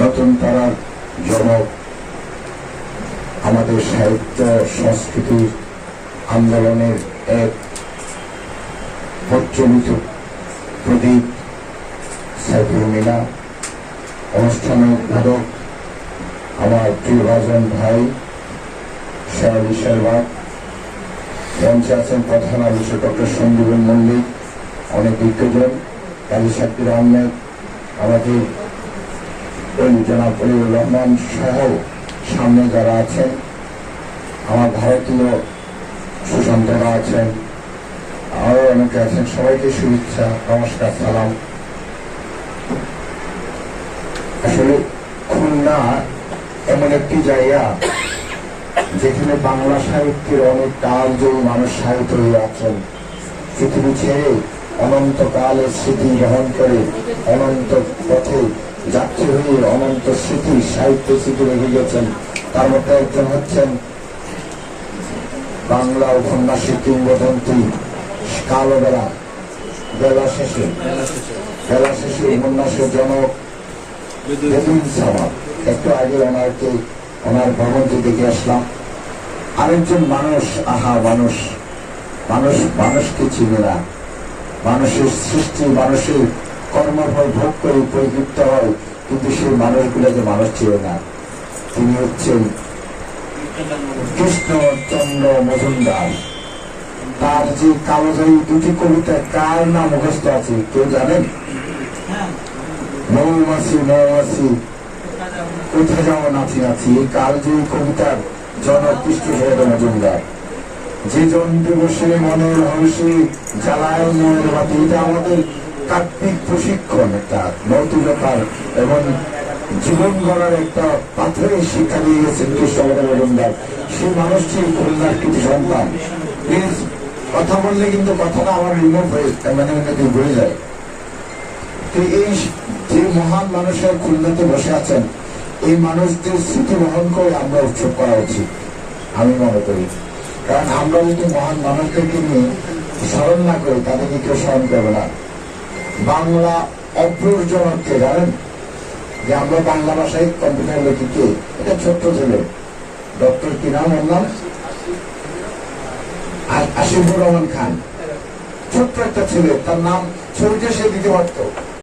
নতুন তারার জনক আমাদের সাহিত্য সংস্কৃতির আন্দোলনের এক প্রচলিত প্রদীপ সাইফুল মিনা অনুষ্ঠানের উদ্বোধক আমার প্রিয় ভাজন ভাই শেয়ালি শেরবাগ মঞ্চে আছেন প্রধান আলোচক ডক্টর সঞ্জীবন মল্লিক, অনেক বিজ্ঞজন, কাজী শাকির আহমেদ, আমাদের রহমান সহ সামনে যারা আছেন, আমার ভারতীয় সুশান্তরা আছেন আরও অনেকে আছেন, সবাইকে শুভেচ্ছা, নমস্কার, সালাম। আসলে খুলনা এমন একটি জায়গা যেখানে বাংলা সাহিত্যের অনেক কাল জয়ী মানুষ সাহিত্য হয়ে আছেন। পৃথিবী ছেড়ে অনন্তকালের স্মৃতি বহন করে অনন্ত পথে যাত্রী হয়ে অনন্ত স্মৃতি সাহিত্য স্মৃতি রেখে গেছেন তার মধ্যে একজন হচ্ছেন বাংলা উপন্যাসের কিংবদন্তি কালো বেলা শেষে। বেলা শেষে। উপন্যাসের জনক সামাদ একটু আগে ওনাকে ওনার ভবনটি দেখে আসলাম। আরেকজন মানুষ আহা মানুষ। মানুষ মানুষকে চিনে না। মানুষের সৃষ্টি মানুষের কর্মফল ভোগ করে পরিতৃপ্ত হয়, কিন্তু সেই মানুষগুলোকে মানুষ চিনে না। তিনি হচ্ছেন কৃষ্ণচন্দ্র মজুমদার। তার যে কালোজয়ী দুটি কবিতা কার নাম মুখস্থ আছে, কেউ জানেন? মৌমাছি মৌমাছি কোথায় যাব নাচি নাচি, এই কালজয়ী কবিতার জনক কৃষ্ণচন্দ্র মজুমদার। যে জন্মে বসে মনের হংসে জ্বালায় মনের বাতি এটা আমাদের কার্তিক প্রশিক্ষণ, একটা নৈতিকতার এবং জীবন গড়ার একটা পাথরের শিক্ষা দিয়ে গেছেন কৃষ্ণচন্দ্র মজুমদার। সেই মানুষটি খুলনার কিছু সন্তান। প্লিজ কথা বললে কিন্তু কথাটা আমার রিমুভ হয়ে মানে মানে ঘুরে যায়। তো এই যে মহান মানুষের খুলনাতে বসে আছেন, এই মানুষদের স্মৃতি বহন করে আমরা উৎসব করা উচিত, আমি মনে করি। কারণ আমরা যদি মহান মানুষদেরকে নিয়ে স্মরণ না করি, তাদেরকে কেউ স্মরণ করবে না। বাংলা অপ্রয়োজনকে জানেন? যে আমরা বাংলা ভাষায় কম্পিউটার লিখি কে? এটা ছোট্ট ছেলে। ডক্টর কি নাম? ওর নাম? আ- আসিফুর রহমান খান। ছোট্ট একটা ছেলে, তার নাম ছবিটা সে দিতে পারতো